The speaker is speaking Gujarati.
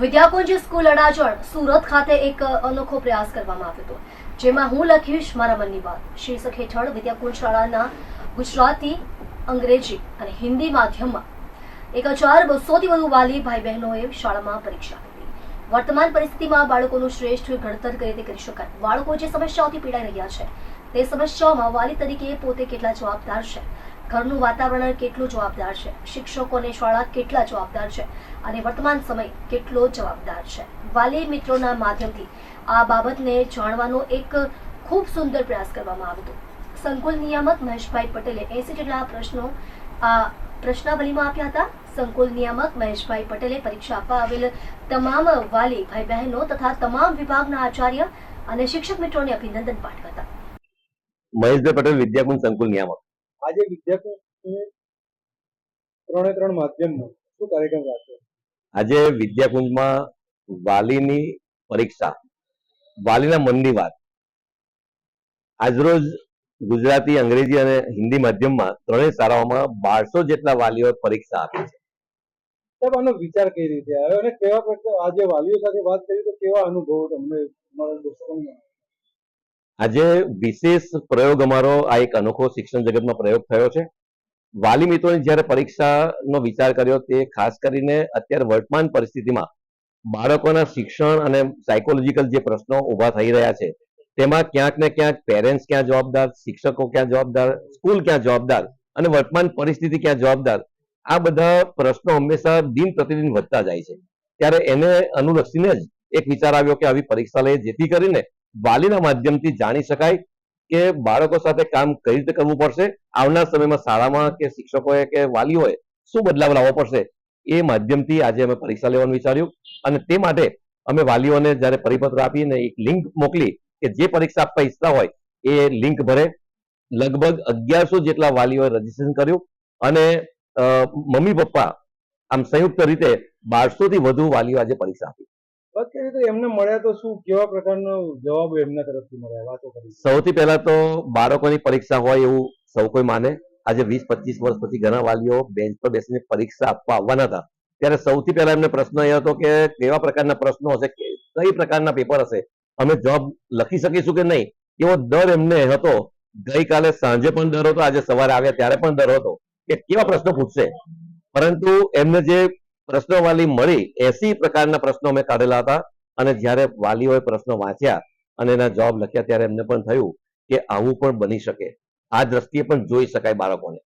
વિદ્યાકુંજ સ્કૂલ અડાજણ, સુરત ખાતે એક અનોખો પ્રયાસ કરવામાં આવ્યો હતો. જેમાં હું લખીશ મારા મનની વાત. શીર્ષક હેઠળ વિદ્યાકુંજ શાળાના ગુજરાતી, અંગ્રેજી અને હિન્દી માધ્યમમાં એક હજાર બસોથી વધુ વાલી ભાઈ બહેનોએ શાળામાં પરીક્ષા આપી. વર્તમાન પરિસ્થિતિમાં બાળકોનું શ્રેષ્ઠ ઘડતર કઈ રીતે કરી શકાય? બાળકો જે સમસ્યાઓથી પીડાઈ રહ્યા છે, તે સમસ્યાઓમાં વાલી તરીકે પોતે કેટલા જવાબદાર છે? ઘરનું વાતાવરણ કેટલું જવાબદાર છે? શિક્ષકોને શાળા કેટલા જવાબદાર છે? અને વર્તમાન સમય કેટલો જવાબદાર છે? વાલી મિત્રોના માધ્યમથી આ બાબતને જાણવાનો એક ખૂબ સુંદર પ્રયાસ કરવામાં આવ્યો સંકુલ નિયામક મહેશભાઈ પટેલે એસી જેટલા પ્રશ્નો, આ પ્રશ્નાવલીમાં આપ્યા હતા. સંકુલ નિયામક મહેશભાઈ પટેલે પરીક્ષા આપવા આવેલ તમામ વાલી ભાઈ બહેનો તથા તમામ વિભાગના આચાર્ય અને શિક્ષક મિત્રોને અભિનંદન પાઠવ્યા હતા. મહેશભાઈ પટેલ વિદ્યાકુંજ સંકુલ નિયામક. આજે વિદ્યાર્થીઓ ત્રણે ત્રણ માધ્યમનો શું કાર્યક્રમ રાખ્યો આજે વિદ્યાકુંજમાં વાલીની પરીક્ષા વાલીના મનની વાત. આજરોજ ગુજરાતી અંગ્રેજી અને હિન્દી માધ્યમમાં ત્રણેય શાળાઓમાં બારસો જેટલા વાલીઓએ પરીક્ષા આપી છે. સાહેબ આનો વિચાર કઈ રીતે આવ્યો? અને કેવા પ્રકાર આજે વાલીઓ સાથે વાત કરી તો કેવા અનુભવો તમને દર્શકોને? આજે વિશેષ પ્રયોગ અમારો આ એક અનોખો શિક્ષણ જગતમાં પ્રયોગ થયો છે. વાલી મિત્રોની જ્યારે પરીક્ષાનો વિચાર કર્યો તે ખાસ કરીને અત્યારે વર્તમાન પરિસ્થિતિમાં બાળકોના શિક્ષણ અને સાયકોલોજીકલ જે પ્રશ્નો ઊભા થઈ રહ્યા છે, તેમાં ક્યાંક ને ક્યાંક પેરેન્ટ્સ ક્યાં જવાબદાર, શિક્ષકો ક્યાં જવાબદાર સ્કૂલ ક્યાં જવાબદાર અને વર્તમાન પરિસ્થિતિ ક્યાં જવાબદાર, આ બધા પ્રશ્નો હંમેશા દિન પ્રતિદિન વધતા જાય છે. ત્યારે એને અનુલક્ષીને જ એક વિચાર આવ્યો કે આવી પરીક્ષા લઈએ, જેથી કરીને વાલીના માધ્યમથી જાણી શકાય કે બાળકો સાથે કામ કઈ રીતે કરવું પડશે, આવનાર સમયમાં શાળામાં કે શિક્ષકોએ કે વાલીઓએ શું બદલાવ લાવવો પડશે, એ માધ્યમથી આજે અમે પરીક્ષા લેવાનું વિચાર્યું. અને તે માટે અમે વાલીઓને જ્યારે પરિપત્ર આપીને એક લિંક મોકલી કે જે પરીક્ષા આપવા ઈચ્છતા હોય, એ લિંક ભરે. લગભગ અગિયારસો જેટલા વાલીઓએ રજીસ્ટ્રેશન કર્યું અને મમ્મી પપ્પા આમ સંયુક્ત રીતે બારસો થી વધુ વાલીઓ આજે પરીક્ષા આપી. એમને મળ્યા તો શું, કેવા પ્રકારનો જવાબ એમના તરફથી મળ્યા? વાતો કરી સૌથી પહેલા તો બાળકોની પરીક્ષા હોય એવું સૌ કોઈ માને. આજે વીસ, પચીસ વર્ષ પછી ઘણા વાલીઓ બેન્ચ પર બેસીને પરીક્ષા આપવા આવવાના હતા. ત્યારે સૌથી પહેલા એમને પ્રશ્ન એ હતો કે કેવા પ્રકારના પ્રશ્નો હશે કઈ પ્રકારના પેપર હશે? અમે જવાબ લખી શકીશું કે નહીં? એવો ડર એમને હતો. ગઈકાલે સાંજે પણ ડર હતો, આજે સવારે આવ્યા ત્યારે પણ ડર હતો કે કેવા પ્રશ્નો પૂછશે? પરંતુ એમને જે પ્રશ્નો વાલી મળી એસી પ્રકારના પ્રશ્નો અમે કાઢેલા હતા. અને જ્યારે વાલીઓએ પ્રશ્નો વાંચ્યા અને એના જવાબ લખ્યા ત્યારે એમને પણ થયું કે આવું પણ બની શકે. આ દ્રષ્ટિએ પણ જોઈ શકાય બાળકોને.